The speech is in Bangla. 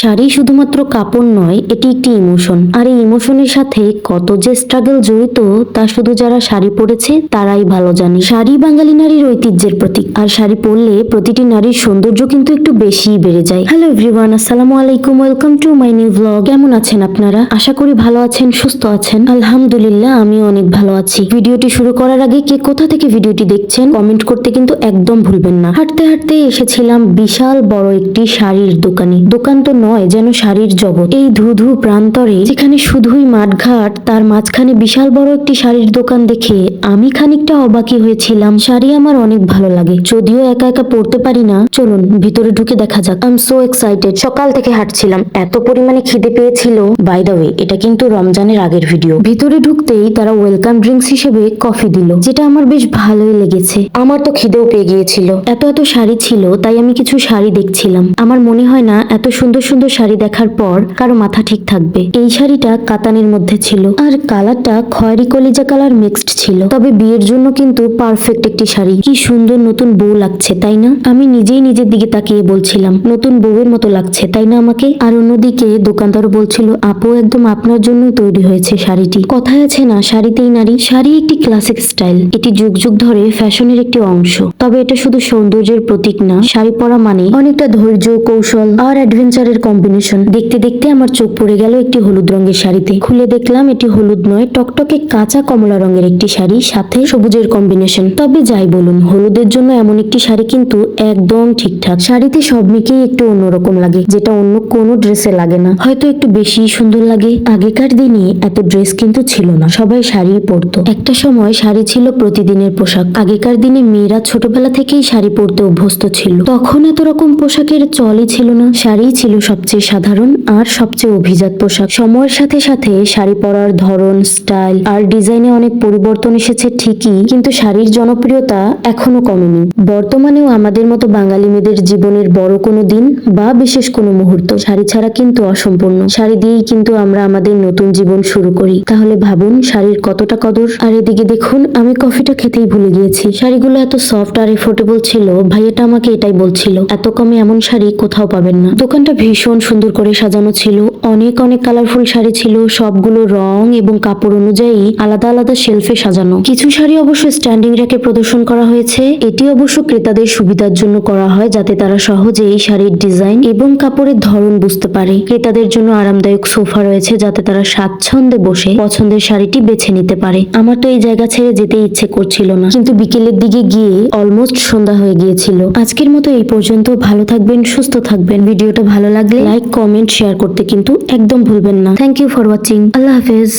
শাড়ি শুধুমাত্র কাপড় নয়, এটি একটি ইমোশন আর এই ইমোশনের সাথে কত যে স্ট্রাগল জড়িত, তা শুধু যারা শাড়ি পরেছে, তারাই ভালো জানে। শাড়ি বাঙালি নারীর ঐতিহ্যের প্রতীক। আর শাড়ি পরলে প্রতিটি নারীর সৌন্দর্য কিন্তু একটু বেশিই বেড়ে যায়। হ্যালো এভরিওয়ান আসসালামু আলাইকুম welcome to my new blog কেমন আছেন আপনারা? আশা করি ভালো আছেন, সুস্থ আছেন। আলহামদুলিল্লাহ আমি অনেক ভালো আছি। ভিডিওটি শুরু করার আগে কে কোথা থেকে ভিডিওটি দেখছেন কমেন্ট করতে কিন্তু একদম ভুলবেন না। হাঁটতে হাঁটতে এসেছিলাম বিশাল বড় একটি শাড়ির দোকানে। দোকান তো নয় যেন শাড়ির জগৎ। এই ধুধু প্রান্তরে যেখানে শুধুই মাঠঘাট, তার মাঝখানে বিশাল বড় একটি শাড়ির দোকান দেখে আমি খানিকটা অবাকি হয়েছিলাম। শাড়ি আমার অনেক ভালো লাগে, যদিও একা একা পড়তে পারি না। চলুন, ভিতরে ঢুকে দেখা যাক। আই এম সো এক্সাইটেড সকাল থেকে হাঁটছিলাম। এত পরিমাণে খিদে পেয়েছিল। বাই দ্য ওয়ে এটা কিন্তু রমজানের আগের ভিডিও ভিতরে ঢুকতেই তারা ওয়েলকাম ড্রিঙ্কস হিসেবে কফি দিল, যেটা আমার বেশ ভালোই লেগেছে। আমার তো খিদেও পেয়ে গিয়েছিল। এত এত শাড়ি ছিল, তাই আমি কিছু শাড়ি দেখছিলাম। আমার মনে হয় না, এত সুন্দর সুন্দর শাড়ি দেখার পর কারও মাথা ঠিক থাকবে। এই শাড়িটা কাতানের মধ্যে ছিল। আর কালারটা খয়েরি কলিজা কালার মিক্সড ছিল। তবে বিয়ের জন্য কিন্তু পারফেক্ট একটি শাড়ি। কি সুন্দর নতুন বউ লাগছে, তাই না? আমি নিজেই নিজের দিকে তাকিয়ে বলছিলাম, নতুন বউয়ের মতো লাগছে, তাই না আমাকে? আর অন্যদিকে দোকানদারও বলছিল, আপু, একদম আপনার জন্যই তৈরি হয়েছে শাড়িটি। কথায় আছে না, শাড়িতেই নারী, শাড়ি একটি ক্লাসিক স্টাইল এটি যুগ যুগ ধরে ফ্যাশনের একটি অংশ। তবে এটা শুধু সৌন্দর্যের প্রতীক না, শাড়ি পরা মানে অনেকটা ধৈর্য, কৌশল আর অ্যাডভেঞ্চারের কম্বিনেশন দেখতে দেখতে আমার চোখ পড়ে গেল একটি হলুদ রঙের শাড়িতে। খুলে দেখলাম এটি হলুদ নয়, টকটকে কাঁচা কমলা রঙের একটি শাড়ি, সাথে সবুজের কম্বিনেশন তবে যাই বলুন, হলুদের জন্য এমন একটি শাড়ি কিন্তু একদম ঠিকঠাক। শাড়িতে সব মিকেই একটু অন্যরকম লাগে, যেটা অন্য কোনো ড্রেসে লাগে না। হয়তো একটু বেশি সুন্দর লাগে। আগেকার দিনে এত ড্রেস কিন্তু ছিল না, সবাই শাড়ি পরতো। একটা সময় শাড়ি ছিল প্রতিদিনের পোশাক। আগেকার দিনে মেয়েরা ছোটবেলা থেকেই শাড়ি পরতে অভ্যস্ত ছিল। তখন এত রকম পোশাকের চলই ছিল না। শাড়ি ছিল সবচেয়ে সাধারণ আর সবচেয়ে অভিজাত পোশাক। সময়ের সাথে সাথে শাড়ি পরার ধরন, স্টাইল আর ডিজাইনে অনেক পরিবর্তন এসেছে ঠিকই, কিন্তু শাড়ির জনপ্রিয়তা এখনও কমেনি। বর্তমানেও আমাদের মতো বাঙালি মেয়েদের জীবনের বড় কোনো দিন বা বিশেষ কোনো মুহূর্ত শাড়ি ছাড়া কিন্তু অসম্পূর্ণ। শাড়ি দিয়েই কিন্তু আমরা আমাদের নতুন জীবন শুরু করি। তাহলে ভাবুন শাড়ির কতটা কদর। আর এদিকে দেখুন, আমি কফিটা খেতেই ভুলে গিয়েছি। শাড়িগুলো এত সফট আর এফোর্টেবল ছিল, ভাইয়াটা আমাকে এটাই বলছিল, এত কমে এমন শাড়ি কোথাও পাবেন না। দোকানটা ভীষণ সুন্দর করে সাজানো ছিল। অনেক অনেক কালারফুল শাড়ি ছিল। সবগুলো রং এবং কাপড় অনুযায়ী আলাদা আলাদা শেলফে সাজানো। কিছু শাড়ি অবশ্য স্ট্যান্ডিং র্যাকে প্রদর্শন করা হয়েছে। এটি অবশ্য ক্রেতাদের সুবিধার জন্য করা হয় যাতে তারা সহজে এই শাড়ির ডিজাইন এবং কাপড়ের ধরন বুঝতে পারে। ক্রেতাদের জন্য আরামদায়ক সোফা রয়েছে যাতে তারা স্বাচ্ছন্দ্যে বসে পছন্দের শাড়িটি বেছে নিতে পারে। আমার তো এই জায়গা ছেড়ে যেতে ইচ্ছে করছিল না। কিন্তু বিকেলের দিকে গিয়ে অলমোস্ট সন্ধ্যা হয়ে গিয়েছিল। আজকের মতো এই পর্যন্ত। ভালো থাকবেন, সুস্থ থাকবেন। ভিডিওটা ভালো লাগলে লাইক কমেন্ট শেয়ার করতে কিন্তু একদম ভুলবেন না। Thank you for watching Allah হাফেজ।